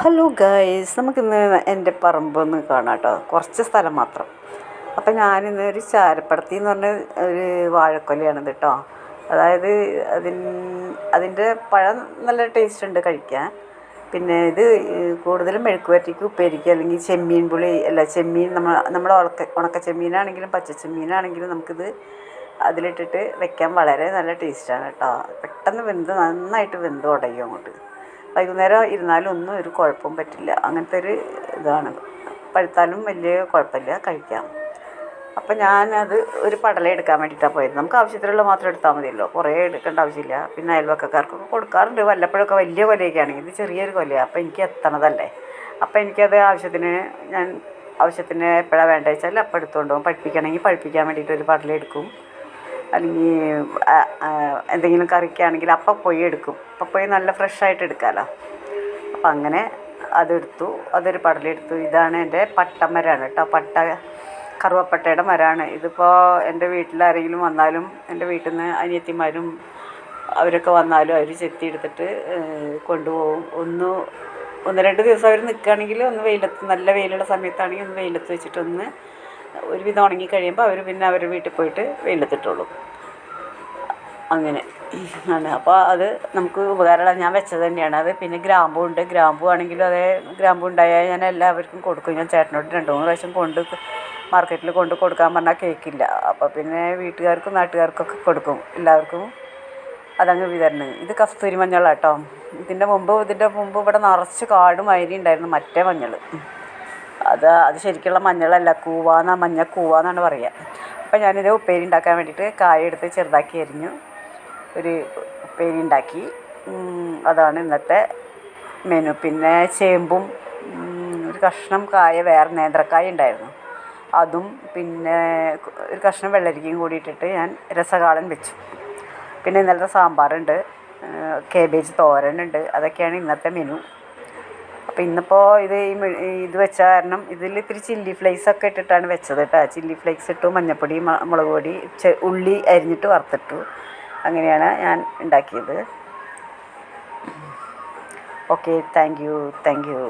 Hello guys നമുക്കിന്ന് എന്റെ പറമ്പൊന്ന് കാണാം കേട്ടോ. കുറച്ച് സ്ഥലം മാത്രം. അപ്പം ഞാനിന്ന് ഒരു ചാരപ്പടത്തി എന്ന് പറഞ്ഞ ഒരു വാഴക്കൊലയാണ് കേട്ടോ. അതായത് അതിൻ അതിന്റെ പഴം നല്ല ടേസ്റ്റ് ഉണ്ട് കഴിക്കാൻ. പിന്നെ ഇത് കൂടുതലും മെഴുക്ക് വരട്ടിക്ക് ഉപ്പേരിക്ക് അല്ലെങ്കിൽ ചെമ്മീൻ പുളി അല്ല ചെമ്മീൻ നമ്മൾ നമ്മൾ ഉണക്ക ഉണക്ക ചെമ്മീനാണെങ്കിലും പച്ച ചെമ്മീനാണെങ്കിലും നമുക്കിത് അതിലിട്ടിട്ട് വെക്കാൻ വളരെ നല്ല ടേസ്റ്റാണ് കേട്ടോ. പെട്ടെന്ന് വെന്ത് നന്നായിട്ട് വെന്ത് ഉടയും അങ്ങോട്ട്. വൈകുന്നേരം ഇരുന്നാലും ഒന്നും ഒരു കുഴപ്പവും പറ്റില്ല. അങ്ങനത്തെ ഒരു ഇതാണ്. പഴുത്താലും വലിയ കുഴപ്പമില്ല കഴിക്കാം. അപ്പം ഞാനത് ഒരു പടല എടുക്കാൻ വേണ്ടിയിട്ടാണ് പോയത്. നമുക്ക് ആവശ്യത്തിലുള്ള മാത്രം എടുത്താൽ മതിയല്ലോ. കുറേ എടുക്കേണ്ട ആവശ്യമില്ല. പിന്നെ അയൽവക്കക്കാർക്കൊക്കെ കൊടുക്കാറുണ്ട്. വല്ലപ്പോഴൊക്കെ വലിയ കൊലയൊക്കെ ആണെങ്കിൽ ഇത് ചെറിയൊരു കൊലയാണ് അപ്പം എനിക്ക് എത്തണതല്ലേ. അപ്പം എനിക്കത് ആവശ്യത്തിന് ഞാൻ ആവശ്യത്തിന് എപ്പോഴാണ് വേണ്ടത് വെച്ചാൽ അപ്പം എടുത്തുകൊണ്ട് പോകും. പഠിപ്പിക്കണമെങ്കിൽ പഠിപ്പിക്കാൻ വേണ്ടിയിട്ട് ഒരു പടല എടുക്കും. അല്ലെങ്കിൽ എന്തെങ്കിലും കറിക്കാണെങ്കിൽ അപ്പം പോയി എടുക്കും. അപ്പം പോയി നല്ല ഫ്രഷായിട്ട് എടുക്കാമല്ലോ അപ്പം അങ്ങനെ അതെടുത്തു അതൊരു പടലെടുത്തു ഇതാണ് എന്റെ പട്ടമരമാണ് കേട്ടോ. പട്ട കറുവപ്പട്ടയുടെ മരമാണ് ഇതിപ്പോൾ എന്റെ വീട്ടിൽ ആരെങ്കിലും വന്നാലും എന്റെ വീട്ടിൽ നിന്ന് അനിയത്തിമാരും അവരൊക്കെ വന്നാലും അവർ ചെത്തി എടുത്തിട്ട് കൊണ്ടുപോകും. ഒന്ന് ഒന്ന് രണ്ട് ദിവസം അവർ നിൽക്കുകയാണെങ്കിൽ ഒന്ന് വെയിലത്ത് നല്ല വെയിലുള്ള സമയത്താണെങ്കിൽ ഒന്ന് വെയിലത്ത് വെച്ചിട്ടൊന്ന് ഒരുവിധം ഉണങ്ങി കഴിയുമ്പോൾ അവർ പിന്നെ അവർ വീട്ടിൽ പോയിട്ട് വെയിലത്തിട്ടുള്ളൂ അങ്ങനെ. ആണ്. അപ്പോൾ അത് നമുക്ക് ഉപകാരമുള്ള ഞാൻ വെച്ചത് തന്നെയാണ്. അത് പിന്നെ ഗ്രാമ്പൂ ഉണ്ട്. ഗ്രാമ്പൂ ആണെങ്കിലും അതേ ഗ്രാമ്പൂ ഉണ്ടായാൽ ഞാൻ എല്ലാവർക്കും കൊടുക്കും. ഞാൻ ചേട്ടനോട് രണ്ട് മൂന്ന് പ്രാവശ്യം കൊണ്ട് മാർക്കറ്റിൽ കൊണ്ട് കൊടുക്കാൻ പറഞ്ഞാൽ കേൾക്കില്ല അപ്പോൾ പിന്നെ വീട്ടുകാർക്കും നാട്ടുകാർക്കൊക്കെ കൊടുക്കും. എല്ലാവർക്കും അതങ്ങ് വിതരണം. ഇത് കസ്തൂരി മഞ്ഞളാണ് കേട്ടോ ഇതിന്റെ മുമ്പ് ഇതിന്റെ മുമ്പ് ഇവിടെ നിറച്ച് കാടും അരി ഉണ്ടായിരുന്നു. മറ്റേ മഞ്ഞൾ അത് അത് ശരിക്കുള്ള മഞ്ഞളല്ല കൂവാന്ന മഞ്ഞ കൂവാന്നാണ് പറയുക അപ്പം ഞാനിത് ഉപ്പേരി ഉണ്ടാക്കാൻ വേണ്ടിയിട്ട് കായ എടുത്ത് ചെറുതാക്കി അരിഞ്ഞു. ഒരു ഉപ്പേരി ഉണ്ടാക്കി. അതാണ് ഇന്നത്തെ മെനു. പിന്നെ ചേമ്പും ഒരു കഷ്ണം കായ വേറെ നേന്ത്രക്കായ ഉണ്ടായിരുന്നു. അതും പിന്നെ ഒരു കഷ്ണം വെള്ളരിക്കയും കൂടി ഇട്ടിട്ട് ഞാൻ രസകാളൻ വെച്ചു. പിന്നെ ഇന്നലത്തെ സാമ്പാറുണ്ട് കേബേജ് തോരനുണ്ട്. അതൊക്കെയാണ് ഇന്നത്തെ മെനു. അപ്പോൾ ഇന്നിപ്പോൾ ഇത് ഇത് വെച്ച കാരണം ഇതിൽ ഇത്തിരി ചില്ലി ഫ്ലേക്സ് ഒക്കെ ഇട്ടിട്ടാണ് വെച്ചത് കേട്ടോ ചില്ലി ഫ്ലേക്സ് ഇട്ടു മഞ്ഞൾപ്പൊടി മുളക് പൊടി ഉള്ളി അരിഞ്ഞിട്ട് വറുത്തിട്ടു. അങ്ങനെയാണ് ഞാൻ ഉണ്ടാക്കിയത് okay thank you thank you.